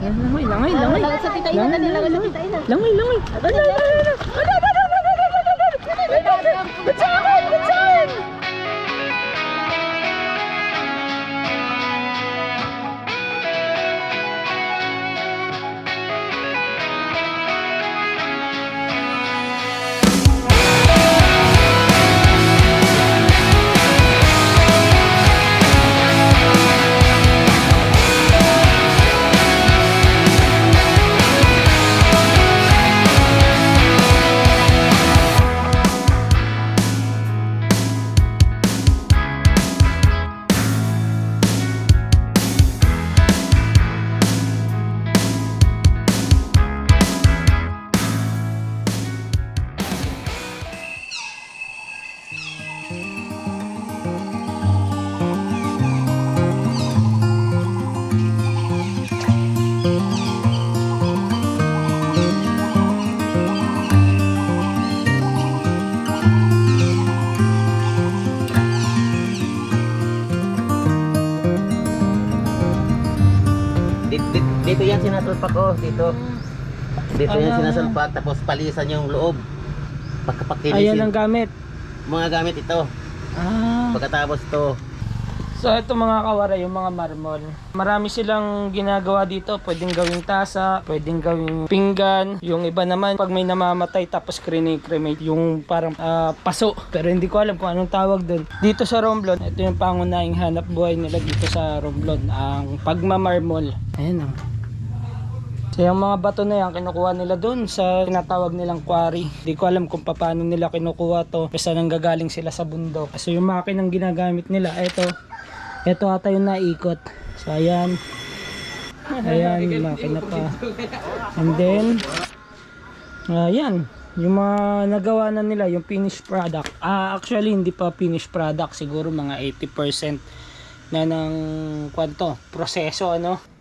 Ayan, Langoy, langoy, langoy. Langoy sa tita ina langoy sa tita ina. Langoy, langoy. Ano, ano, ano, ano, ano, ano, ano, ano, ano, ano, ano, ano, Bitsahan, bitsahan. Dito, dito yan sinasalpak oh, dito. Dito yan Ah. sinasalpak tapos palisan yung loob. Ayan Pagkapagtinisin. ang gamit. Mga gamit ito. Ah. Pagkatapos to, So ito mga kawara, yung mga marmol. Marami silang ginagawa dito. Pwedeng gawing tasa, pwedeng gawing pinggan. Yung iba naman, pag may namamatay tapos cremate yung parang ah, paso. Pero hindi ko alam kung anong tawag doon. Dito sa Romblon, ito yung pangunahing hanap buhay nila dito sa Romblon. Ang pagmamarmol. Ayan oh. So yung mga bato na yan, kinukuha nila doon sa tinatawag nilang quarry. Hindi ko alam kung paano nila kinukuha to. Basta nanggagaling sila sa bundok. So yung makinang ginagamit nila, ito. Ito ata yung naikot. So ayan. Ayan, makina pa. And then, ayan. Yung mga nagawa na nila, yung finished product. Ah, actually, hindi pa finished product. Siguro mga 80% na ng kwanto, proseso, ano.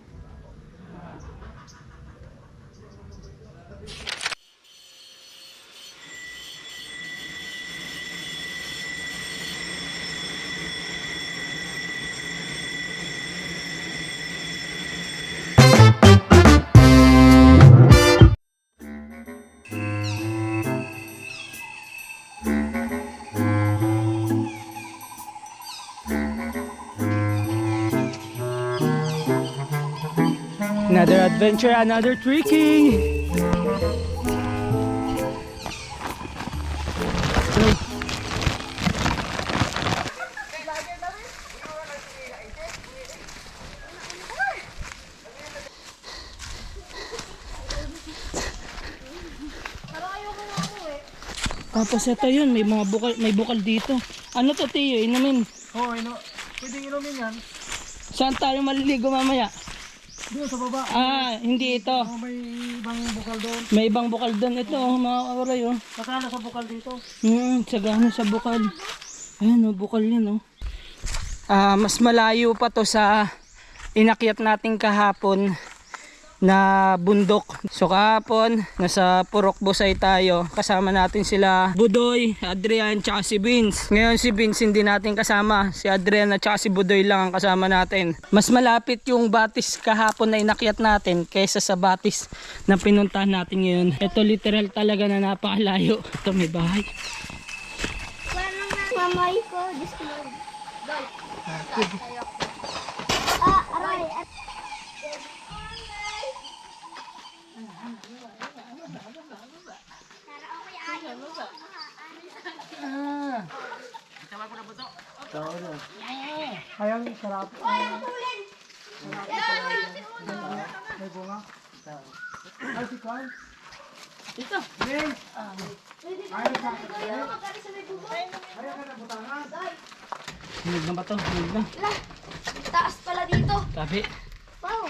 Adventure, another tricky. Tapos ito yun, may mga bukal, may bukal dito. Ano to Tiyo, inumin? Oo, oh, ino, pwedeng inumin yan. Saan tayo maliligo mamaya? Doon sa baba, Ah, hindi ito. oh, may ibang bukal doon. May ibang bukal doon. Ito, oh, mga kauray, oh. Nakala sa bukal dito. Hmm, sagana sa bukal. Ayan, oh, bukal yan, oh. Ah, mas malayo pa to sa inakyat nating kahapon na bundok. So kahapon, nasa Purok Busay tayo. Kasama natin sila Budoy, Adrian, tsaka si Vince. Ngayon si Vince hindi natin kasama. Si Adrian at tsaka si Budoy lang ang kasama natin. Mas malapit yung batis kahapon na inakyat natin kaysa sa batis na pinuntahan natin ngayon. Ito literal talaga na napakalayo. Ito may bahay. Mamay ko, Diyos ko Lord. Ah, aray. Ayan, sarap. May bunga. Ay, si Carl. Ito. James. Ayaw sa akin. Ayaw ka na butangan. Hinog na ba to? Hinog na. Taas pala dito. Sabi. Wow.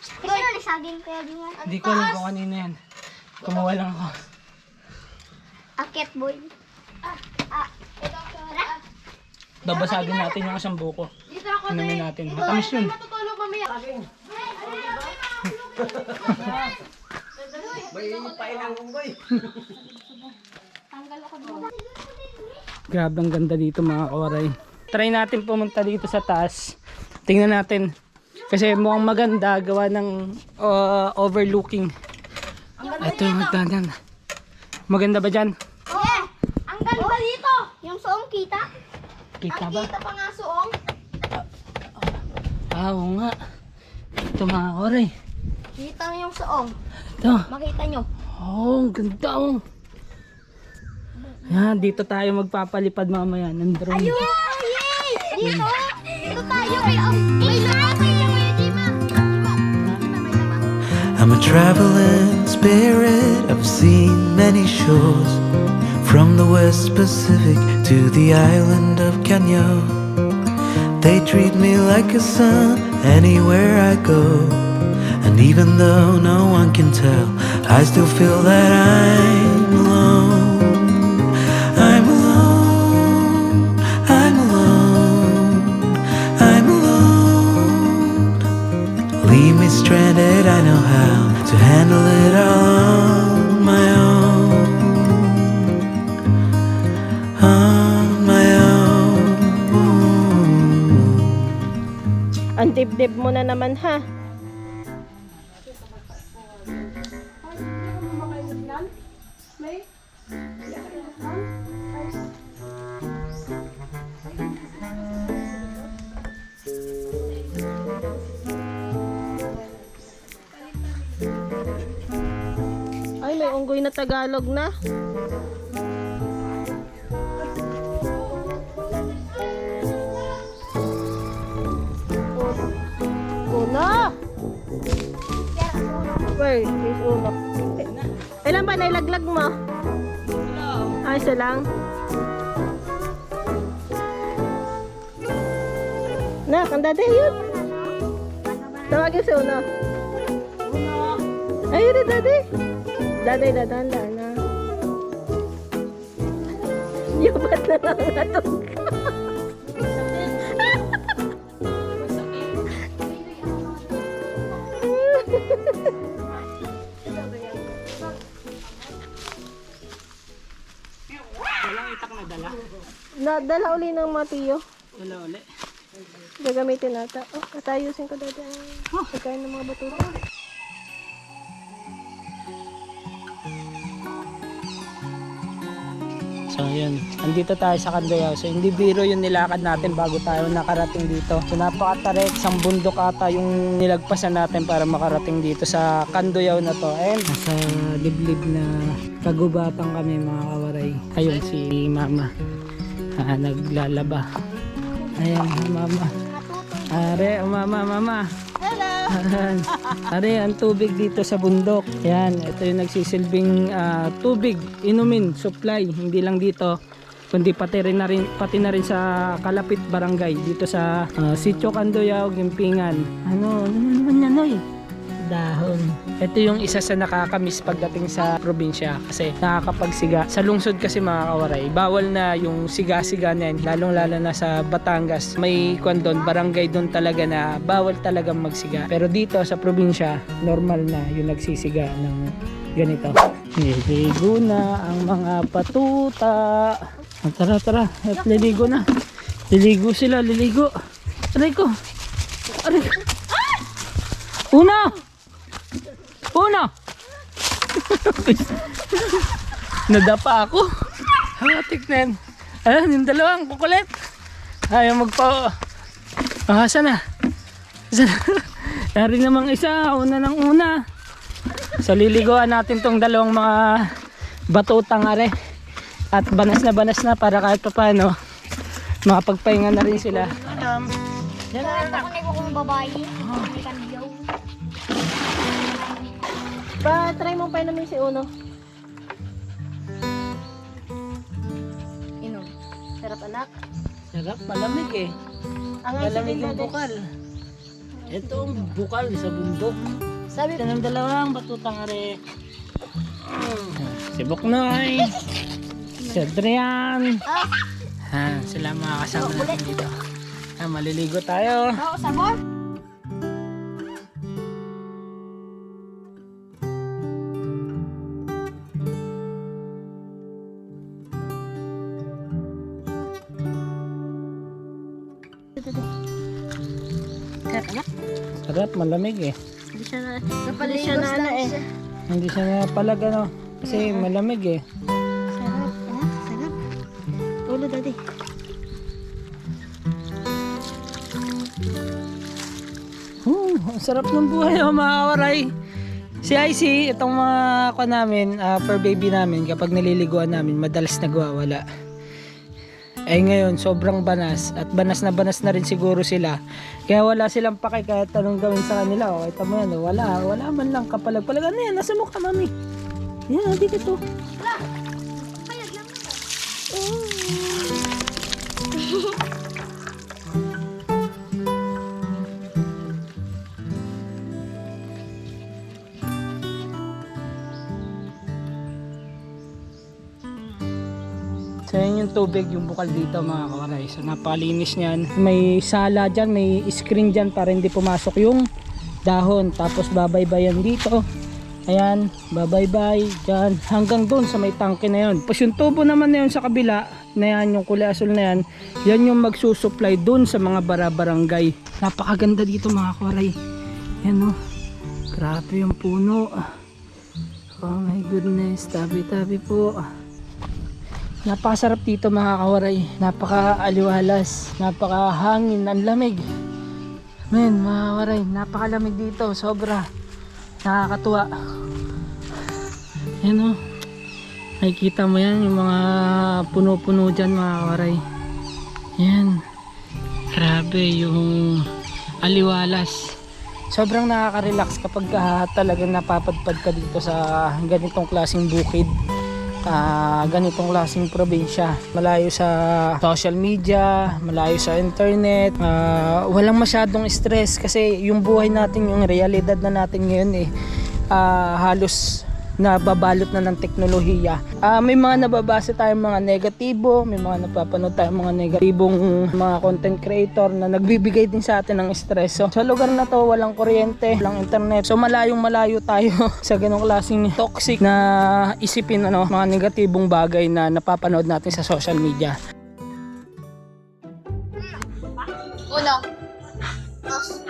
Kasi nalisagin ko yan. Hindi ko alam kung kanina yan. Kumuha lang ako. Akit boy. Ah, ah. Tara. Babasagin natin yung isang buko. Dito ako Inumin natin. Matamis yun. Matutulog mamaya. may pailang unggoy. Tanggal ako doon. Grabe ang ganda dito mga kawaray. Try natin pumunta dito sa taas. Tingnan natin Kasi mukhang maganda gawa ng uh, overlooking. Ito yung magdandan. Maganda ba dyan? Yeah! Ang ganda dito! Yung suong kita? Kita Ang ba? kita pa nga suong. Ah, oo nga. Ito mga koray. Kita nyo yung suong. Ito. Makita nyo. Oh, ang ganda oh. Yan, dito tayo magpapalipad mamaya ng drone. Ayun! Yay! Dito! Dito tayo! May, um, may laman! May laman. I'm a traveling spirit. I've seen many shores, from the West Pacific to the island of Kenya. They treat me like a son anywhere I go. And even though no one can tell, I still feel that I'm Stranded, I know how to handle it all on my own. On my own. Ang dibdib mo na naman ha. Ay, may unggoy na Tagalog na. Uno! Wait, is uno. Ilan ba nailaglag mo? Ay, isa lang. Na, ang dati yun. Tawagin si Uno. Ay, yun dati. Dati, dadanda na. Yubat na lang nato. Walang itak na dala. Nadala uli ng mga tiyo. Wala uli. Gagamitin nata. Oh, atayusin ko dati ang pagkain ng mga batuta. So yun, andito tayo sa Candoyao. So hindi biro yung nilakad natin bago tayo nakarating dito. So napakatarik, isang bundok ata yung nilagpasan natin para makarating dito sa Candoyao na to. And nasa liblib na kagubatan kami mga kawaray. Ayun si mama. Ah, naglalaba. Ayan, mama. Are, mama, mama. Ayan. Are, ang tubig dito sa bundok. Yan, ito yung nagsisilbing ah, tubig, inumin, supply. Hindi lang dito, kundi pati, rin na rin, pati na rin sa Kalapit Barangay. Dito sa uh, Sitio Candoyao, Gimpingan. Ano, ano naman yan, oy? Dahon. Ito yung isa sa nakakamiss pagdating sa probinsya kasi nakakapagsiga. Sa lungsod kasi mga kawaray, bawal na yung siga-siga na yan, lalong lalo na sa Batangas. May kwan doon, barangay doon talaga na bawal talagang magsiga. Pero dito sa probinsya, normal na yung nagsisiga ng ganito. Niligo na ang mga patuta. Ah, Tara, tara. At liligo na. Liligo sila, liligo. Aray ko. Aray ko. Una! Una! Nadapa ako. Hatik na yan. Ayan, yung dalawang kukulit. Ayaw magpa... Ah, saan na? Saan na? Dari namang isa, una ng una. So liliguan natin tong dalawang mga batutang are. At banas na banas na para kahit pa paano makapagpahinga na rin sila. Yan na, Ito ko na kung babae. Pa, try mo pa naman si Uno. Inom. Sarap anak. Sarap, malamig eh. Ang Malamig yung bukal. Ito ang bukal sa bundok. Sabi Ito ng dalawang batutang are. Si Buknoy. Si Adrian. Ha, sila mga kasama natin dito. Ha, maliligo tayo. Oo, sabor. Sarap malamig eh. Hindi siya na, hindi siya na ano eh. siya. Hindi siya napalag ano. Kasi malamig eh. Sarap. Ah, sarap. Ulo daddy. Hmm, ang sarap ng buhay oh, mga kawaray. Si IC, itong mga ako namin, ah, per baby namin, kapag naliliguan namin, madalas nagwawala. Eh ngayon, sobrang banas at banas na banas na rin siguro sila. Kaya wala silang pake kahit anong gawin sa kanila. O, ito mo yan, oh, wala, wala man lang kapalag-palag. Ano yan, nasa mukha, mami. Yan, dito to. Payag lang naman. tubig, yung bukal dito mga kawaray. So napalinis niyan. May sala dyan, may screen dyan para hindi pumasok yung dahon. Tapos babaybayan dito. Ayan, babaybay dyan. Hanggang doon sa may tangke na yun. Tapos yung tubo naman na yun sa kabila, na yan, yung kulay asul na yan, yan yung magsusupply doon sa mga barabarangay. Napakaganda dito mga kawaray. Yan o. Grabe yung puno. Oh my goodness, tabi-tabi po. Napakasarap dito mga kawaray. Napaka-aliwalas. Napakahangin. Ang lamig. Men, mga kawaray. Napakalamig dito. Sobra. Nakakatuwa. Yan o. Nakikita mo yan. Yung mga puno-puno dyan mga kawaray. Yan. Grabe yung aliwalas. Sobrang nakaka-relax kapag ah, talagang napapadpad ka dito sa ganitong klaseng bukid ah, ganitong klaseng probinsya. Malayo sa social media, malayo sa internet, ah, walang masyadong stress kasi yung buhay natin, yung realidad na natin ngayon eh, ah, halos nababalot na ng teknolohiya. Ah, may mga nababasa tayong mga negatibo, may mga napapanood tayong mga negatibong mga content creator na nagbibigay din sa atin ng stress. So, sa lugar na to, walang kuryente, walang internet. So, malayong malayo tayo sa ganong klaseng toxic na isipin ano, mga negatibong bagay na napapanood natin sa social media. Uno. Dos.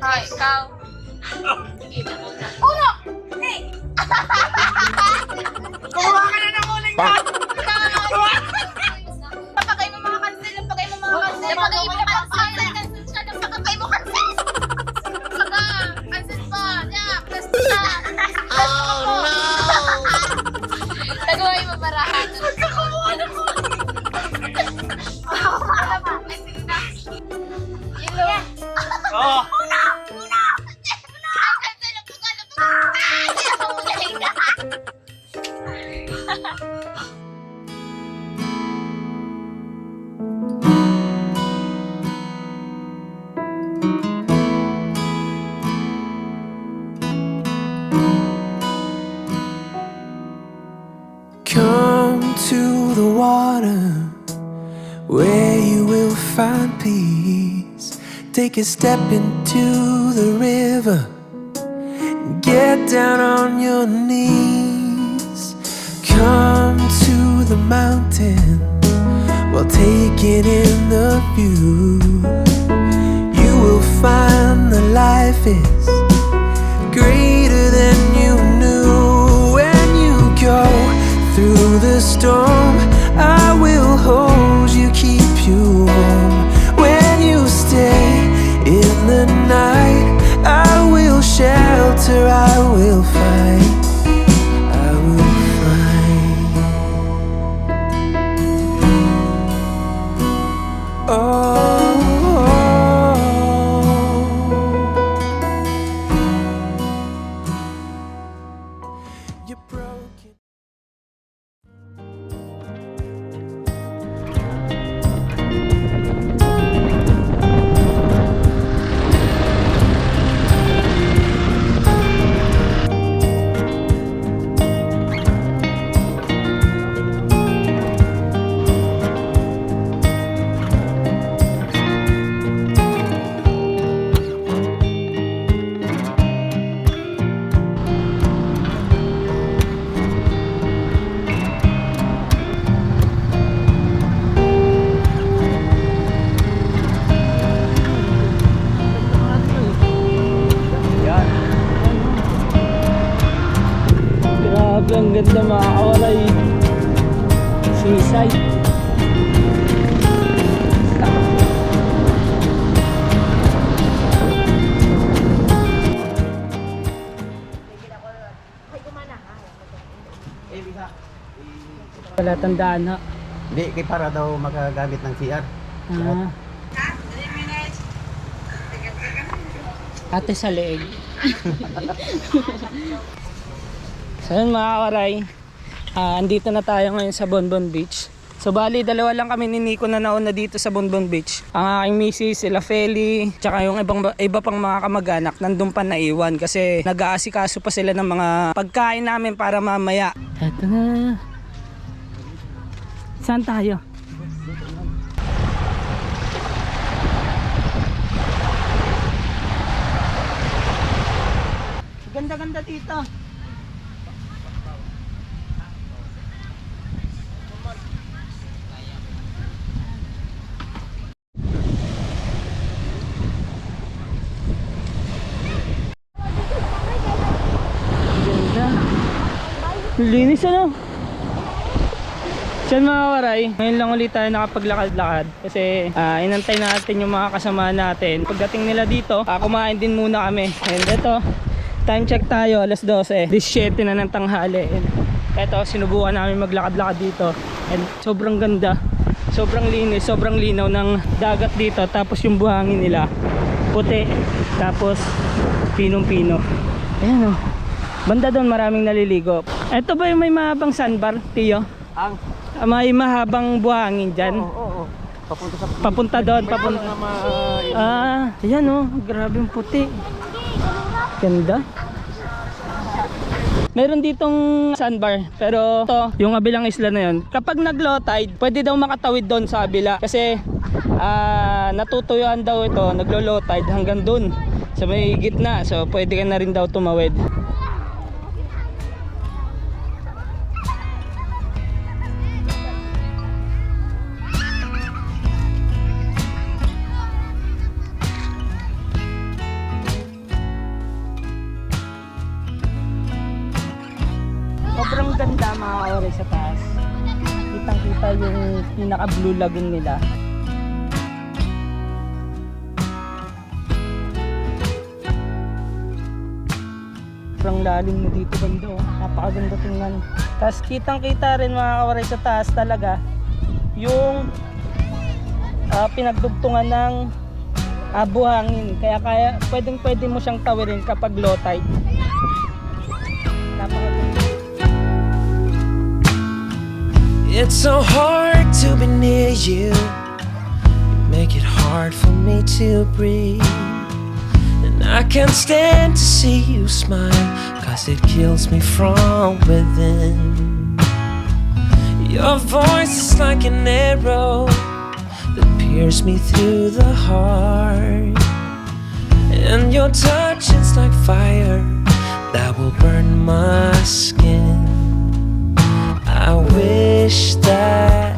Hoy, ikaw. Uno! Hey! Kumuha ka na ng uling ka! Napakay mo mga cancel, napakay mo mga cancel. Napakay mo mga cancel. Cancel siya, napakay mo cancel. Saka, cancel pa. Yeah, press siya. Oh no! Nagawa yung mabarahan. Magkakamuha na mo. Ano ba? Ay, sige na. Yellow. Oh! Take a step into the river get down on your knees. Come to the mountain while taking in the view. You will find that life is greater than you knew when you go through the storm Wala tandaan ha. Hindi, kay para daw magagamit ng CR. Ah. Ate sa leeg. so yun mga kawaray, ah, andito na tayo ngayon sa Bonbon Beach. So bali, dalawa lang kami ni Nico na nauna dito sa Bonbon Beach. Ang aking misis, sila Feli, tsaka yung ibang, iba pang mga kamag-anak, nandun pa naiwan kasi nag-aasikaso pa sila ng mga pagkain namin para mamaya. Eto na. Saan tayo? Ganda-ganda dito. Linis ano? Diyan mga waray, ngayon lang ulit tayo nakapaglakad-lakad kasi ah, inantay natin yung mga kasama natin. Pagdating nila dito, ah, kumain din muna kami. And ito, time check tayo, alas 12. 17 na ng tanghali. And ito, sinubukan namin maglakad-lakad dito. And sobrang ganda. Sobrang linis, sobrang linaw ng dagat dito. Tapos yung buhangin nila, puti. Tapos pinong-pino. Ayan o. Banda doon maraming naliligo. Ito ba yung may mahabang sandbar, Tiyo? Ang, May mahabang buhangin dyan. oo, oo. Papunta sa... Papunta doon, papunta. Ah, ayan oh, grabe yung puti. Ganda. Meron ditong sandbar, pero to, yung kabilang isla na yun, kapag nag-low tide, pwede daw makatawid doon sa kabila. Kasi ah, natutuyuan daw ito, naglo-low tide hanggang doon sa may gitna. So pwede ka na rin daw tumawid. Blue lagoon nila. Sobrang lalim mo dito banda oh. Napakaganda tingnan. Tapos kitang kita rin mga kaore sa taas talaga yung ah, pinagdugtungan ng ah, buhangin. Kaya kaya pwedeng pwede mo siyang tawirin kapag low tide. It's so hard to be near you. You make it hard for me to breathe. And I can't stand to see you smile, cause it kills me from within. Your voice is like an arrow that pierces me through the heart. And your touch is like fire that will burn my skin. I wish that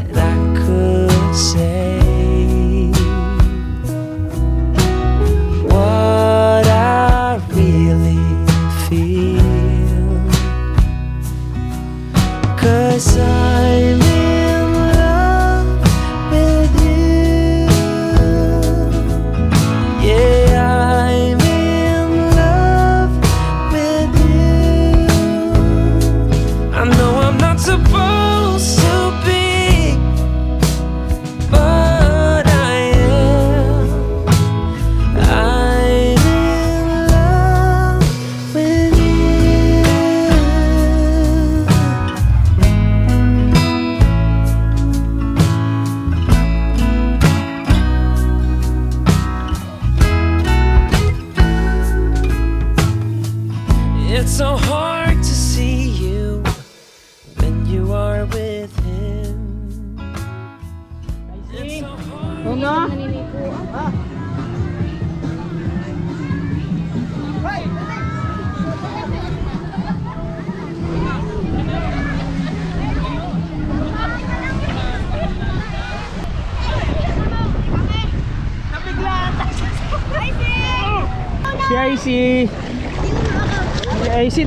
so hard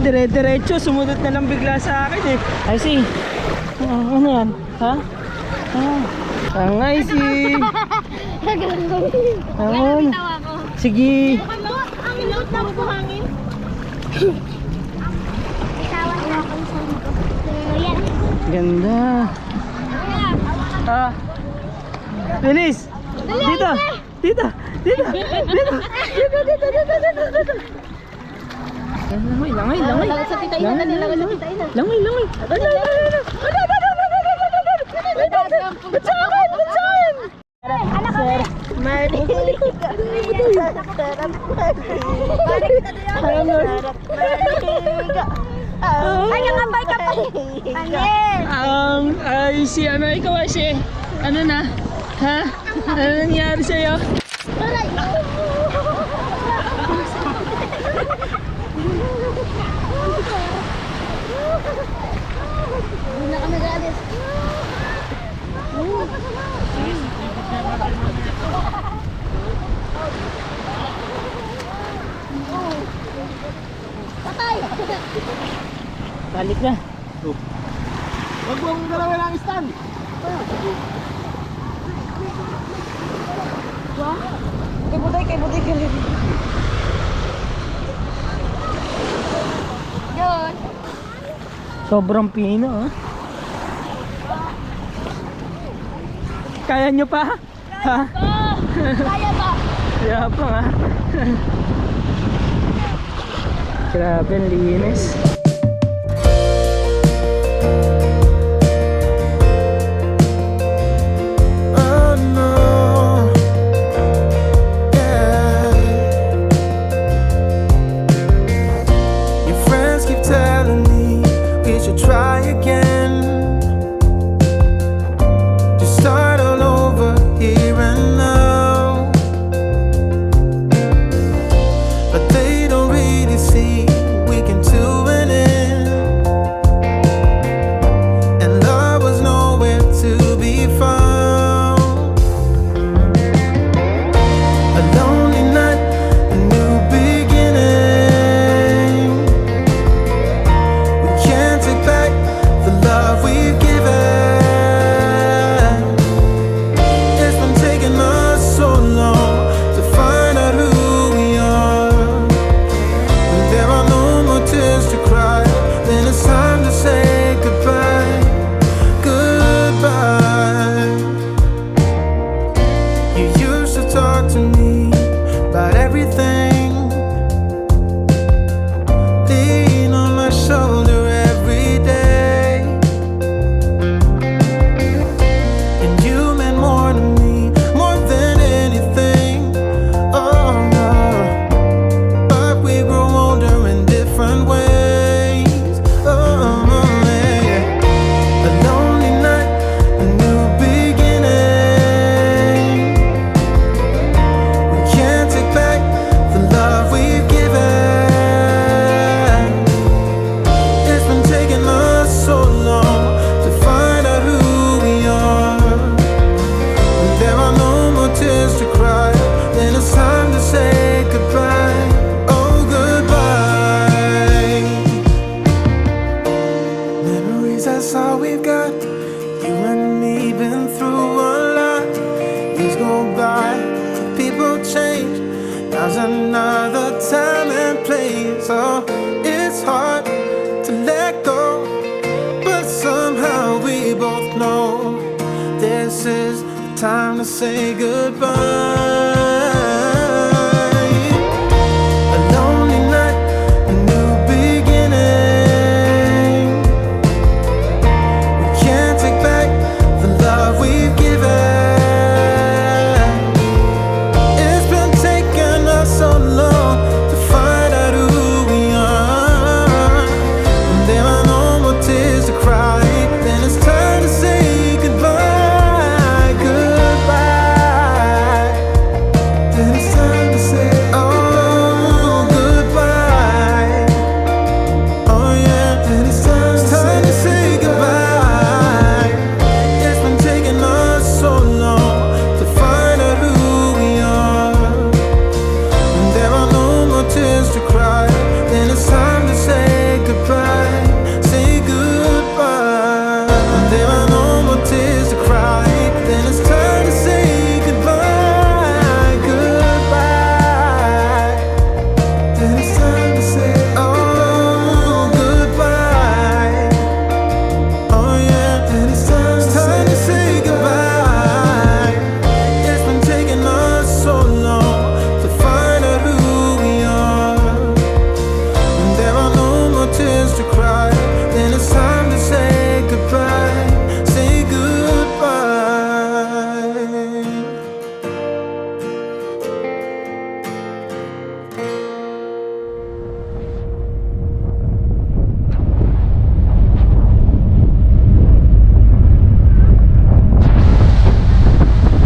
dire-diretso, sumunod na lang bigla sa akin eh. Ay si, Ah, ano yan? Ha? Ah, ang ay si. Ang Sige. Ang laot na buhangin. Ganda. Ah. Bilis. Dito. Dito. Dito. Dito. Dito. Dito. Dito. Dito. Dito. Langoy, langoy, langoy. Langoy sa tita ina, langoy sa tita ina. Langoy, langoy. Ano, ano, ano, ano, ano, Um, ay, si ano, ikaw ay si, ano na? Ha? Ano nangyari sa'yo? Patay. Balik na. Huwag mong dalawa lang stand. Kay buday, kay buday, kay buday. Yun. Sobrang pino, oh. Kaya nyo pa? Ha? Kaya ba? Kaya pa nga. Grabe, linis.